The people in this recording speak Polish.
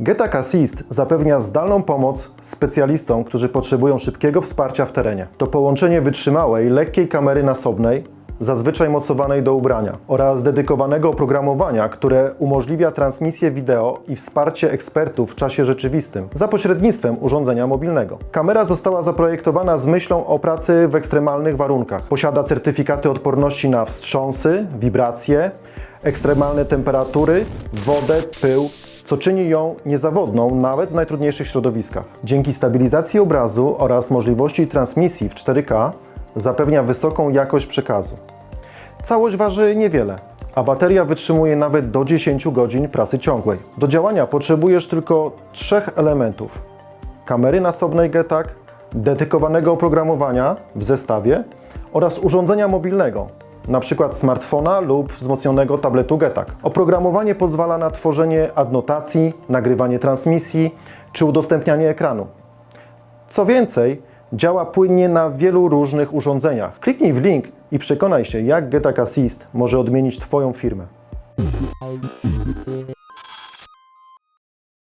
Getac Assist zapewnia zdalną pomoc specjalistom, którzy potrzebują szybkiego wsparcia w terenie. To połączenie wytrzymałej, lekkiej kamery nasobnej, zazwyczaj mocowanej do ubrania, oraz dedykowanego oprogramowania, które umożliwia transmisję wideo i wsparcie ekspertów w czasie rzeczywistym za pośrednictwem urządzenia mobilnego. Kamera została zaprojektowana z myślą o pracy w ekstremalnych warunkach. Posiada certyfikaty odporności na wstrząsy, wibracje, ekstremalne temperatury, wodę, pył, co czyni ją niezawodną nawet w najtrudniejszych środowiskach. Dzięki stabilizacji obrazu oraz możliwości transmisji w 4K zapewnia wysoką jakość przekazu. Całość waży niewiele, a bateria wytrzymuje nawet do 10 godzin pracy ciągłej. Do działania potrzebujesz tylko trzech elementów: kamery nasobnej Getac, dedykowanego oprogramowania w zestawie oraz urządzenia mobilnego, np. smartfona lub wzmocnionego tabletu Getac. Oprogramowanie pozwala na tworzenie adnotacji, nagrywanie transmisji czy udostępnianie ekranu. Co więcej, działa płynnie na wielu różnych urządzeniach. Kliknij w link i przekonaj się, jak Getac Assist może odmienić Twoją firmę.